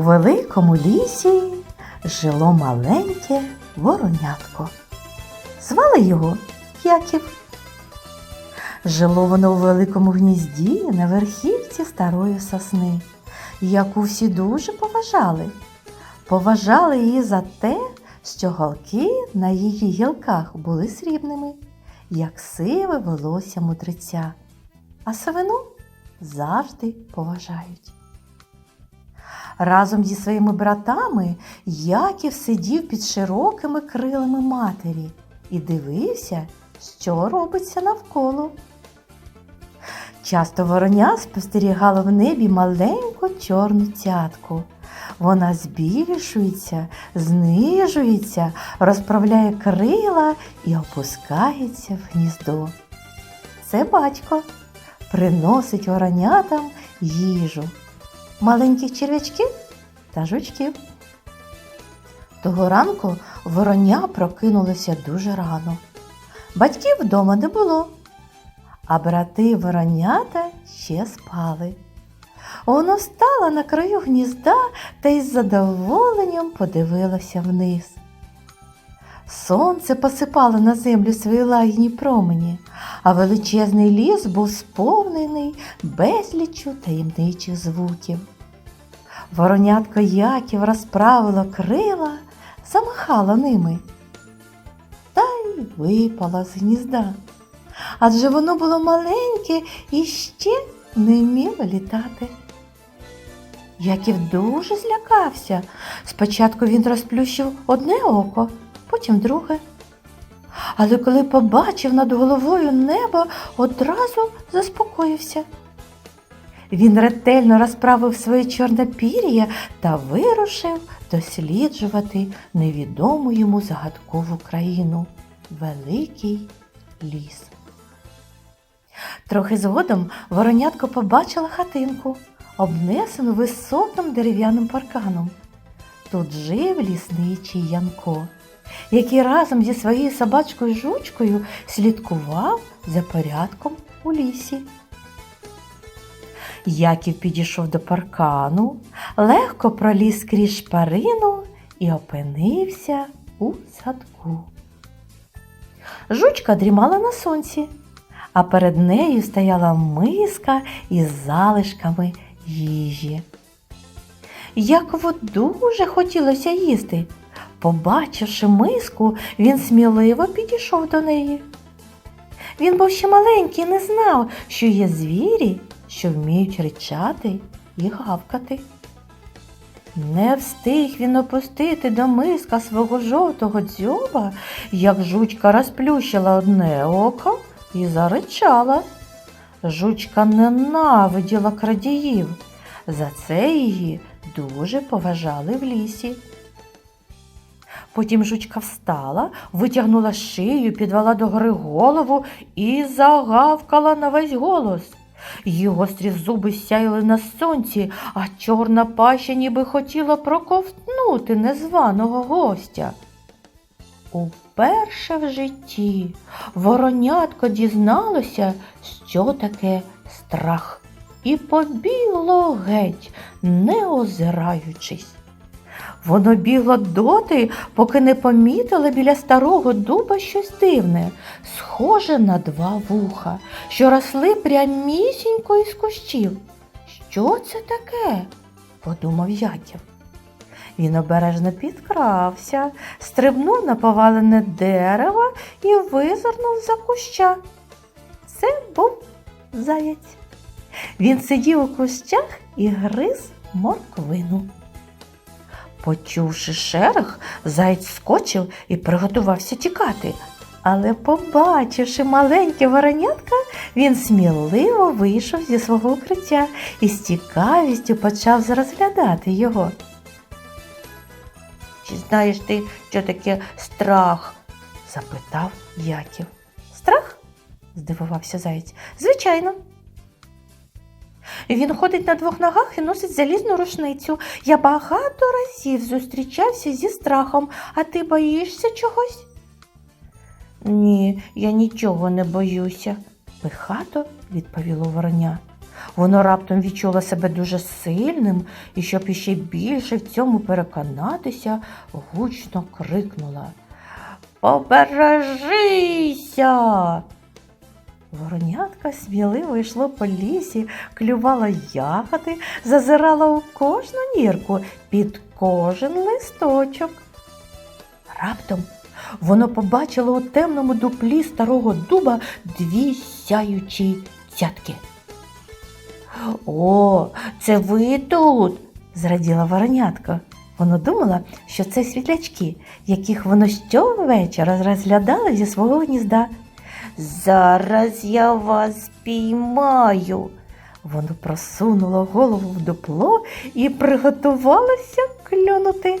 великому лісі жило маленьке воронятко. Звали його Яків. Жило воно у великому гнізді на верхівці старої сосни, яку всі дуже поважали. Поважали її за те, що голки на її гілках були срібними, як сиве волосся мудреця, а сивину завжди поважають. Разом зі своїми братами Яків сидів під широкими крилами матері і дивився, що робиться навколо. Часто вороня спостерігала в небі маленьку чорну цятку. Вона збільшується, знижується, розправляє крила і опускається в гніздо. Це батько приносить воронятам їжу, маленьких черв'ячків та жучків. Того ранку вороня прокинулося дуже рано. Батьків вдома не було, а брати воронята ще спали. Воно встала на краю гнізда та із задоволенням подивилася вниз. Сонце посипало на землю свої лагідні промені, а величезний ліс був сповнений безліччю таємничих звуків. Воронятко Яків розправило крила, замахало ними та й випала з гнізда. Адже воно було маленьке і ще не вміло літати. Яків дуже злякався. Спочатку він розплющив одне око, потім друге. Але коли побачив над головою небо, одразу заспокоївся. Він ретельно розправив своє чорне пір'я та вирушив досліджувати невідому йому загадкову країну великий ліс. Трохи згодом воронятко побачила хатинку, обнесену високим дерев'яним парканом. Тут жив лісничий Янко, який разом зі своєю собачкою жучкою слідкував за порядком у лісі. Яків підійшов до паркану, легко проліз крізь шпарину і опинився у садку. Жучка дрімала на сонці, а перед нею стояла миска із залишками їжі. Якову дуже хотілося їсти. Побачивши миску, він сміливо підійшов до неї. Він був ще маленький і не знав, що є звірі, що вміють ричати і гавкати. Не встиг він опустити до миска свого жовтого дзьоба, як жучка розплющила одне око і заричала. Жучка ненавиділа крадіїв. За це її дуже поважали в лісі. Потім жучка встала, витягнула шию, підвела догори голову і загавкала на весь голос. Її гострі зуби сяяли на сонці, а чорна паща ніби хотіла проковтнути незваного гостя. Уперше в житті воронятко дізналося, що таке страх, і побігло геть, не озираючись. Воно бігло доти, поки не помітило біля старого дуба щось дивне, схоже на два вуха, що росли прямісінько із кущів. Що це таке? подумав Яків. Він обережно підкрався, стрибнув на повалене дерево і визирнув за куща. Це був заєць. Він сидів у кущах і гриз морквину. Почувши шерех, заєць скочив і приготувався тікати. Але, побачивши маленьке воронятка, він сміливо вийшов зі свого укриття і з цікавістю почав розглядати його. Чи знаєш ти, що таке страх? запитав Яків. Страх? здивувався заєць. Звичайно. Він ходить на двох ногах і носить залізну рушницю. Я багато разів зустрічався зі страхом, а ти боїшся чогось? Ні, я нічого не боюся, пихато відповіло вороня. Воно раптом відчуло себе дуже сильним і, щоб іще більше в цьому переконатися, гучно крикнула Побережися! Воронятка сміливо йшло по лісі, клювало ягоди, зазирало у кожну нірку під кожен листочок. Раптом воно побачило у темному дуплі старого дуба дві сяючі цятки. О, це ви тут, зраділа воронятка. Воно думала, що це світлячки, яких воно щовечора розглядало зі свого гнізда. Зараз я вас піймаю. Воно просунуло голову в дупло і приготувалося клюнути.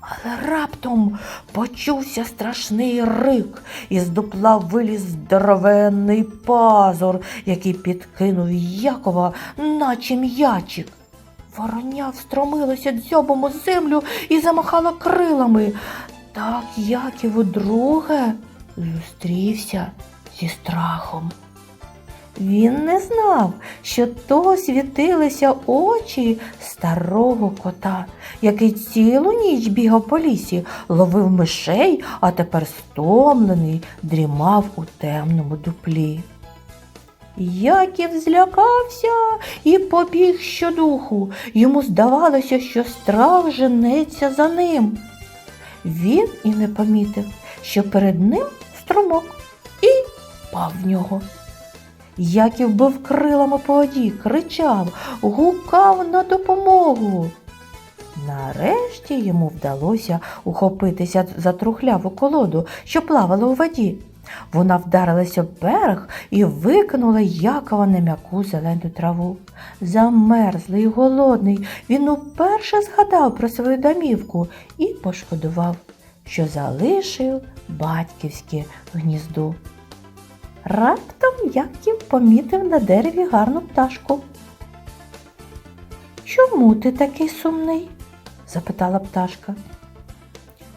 Але раптом почувся страшний рик, і з дупла виліз здоровенний пазур, який підкинув Якова, наче м'ячик. Вороня встромилася дзьобом у землю і замахала крилами. Так Яків удруге зустрівся зі страхом. Він не знав, що то світилися очі старого кота, який цілу ніч бігав по лісі, ловив мишей, а тепер стомлений дрімав у темному дуплі. Яків злякався і побіг щодуху. Йому здавалося, що страх женеться за ним. Він і не помітив, що перед ним струмок і впав в нього. Яків бив крилами по воді, кричав, гукав на допомогу. Нарешті йому вдалося ухопитися за трухляву колоду, що плавала у воді. Вона вдарилася в берег і викинула Якова на м'яку зелену траву. Замерзлий голодний, він уперше згадав про свою домівку і пошкодував, що залишив батьківське гніздо. Раптом Яків помітив на дереві гарну пташку. Чому ти такий сумний? запитала пташка.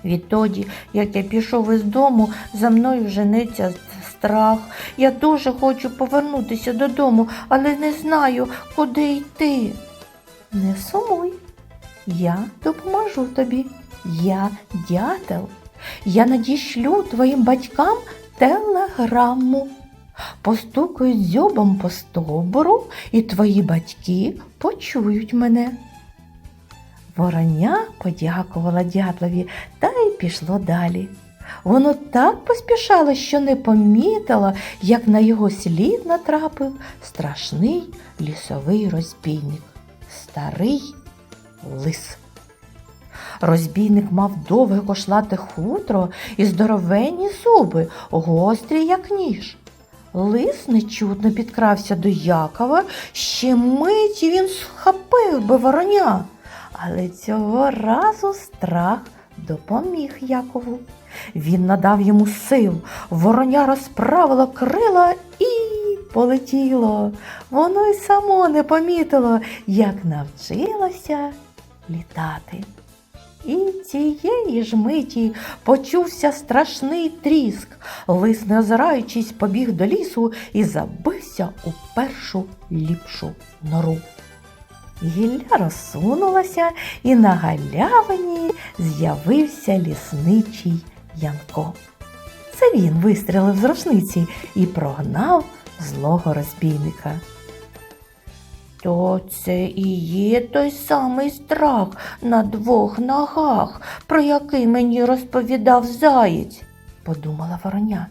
Відтоді, як я пішов із дому, за мною жениться страх. Я дуже хочу повернутися додому, але не знаю, куди йти. Не сумуй, я допоможу тобі. Я дятел. Я надішлю твоїм батькам телеграму. Постукаю дзьобом по стовбуру, і твої батьки почують мене. Вороня подякувала дятлові та й пішло далі. Воно так поспішало, що не помітило, як на його слід натрапив страшний лісовий розбійник, старий лис. Розбійник мав довге кошлате хутро і здоровенні зуби, гострі, як ніж. Лис нечутно підкрався до Якова, ще миті він схопив би вороня. Але цього разу страх допоміг Якову. Він надав йому сил, вороня розправило крила і полетіло. Воно й само не помітило, як навчилося літати. І цієї ж миті почувся страшний тріск. Лис, не озираючись, побіг до лісу і забився у першу ліпшу нору. Гілля розсунулася, і на галявині з'явився лісничий Янко. Це він вистрілив з рушниці і прогнав злого розбійника. То це і є той самий страх на двох ногах, про який мені розповідав заєць, подумала вороня.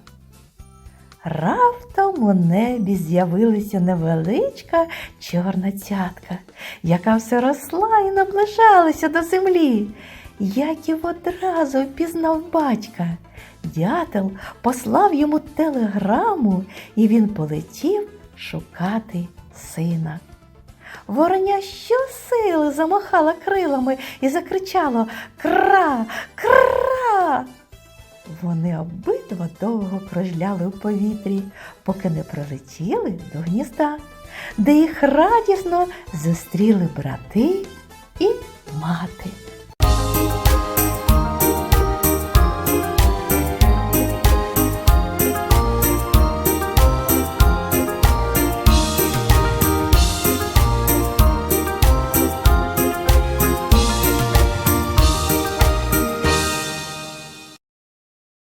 Раптом у небі з'явилася невеличка чорна цятка, яка все росла і наближалася до землі. Яків одразу впізнав батька. Дятел послав йому телеграму, і він полетів шукати сина. Вороня щосили замахала крилами і закричало Кра, кра. Вони обидва довго кружляли в повітрі, поки не прилетіли до гнізда, де їх радісно зустріли брати і мати.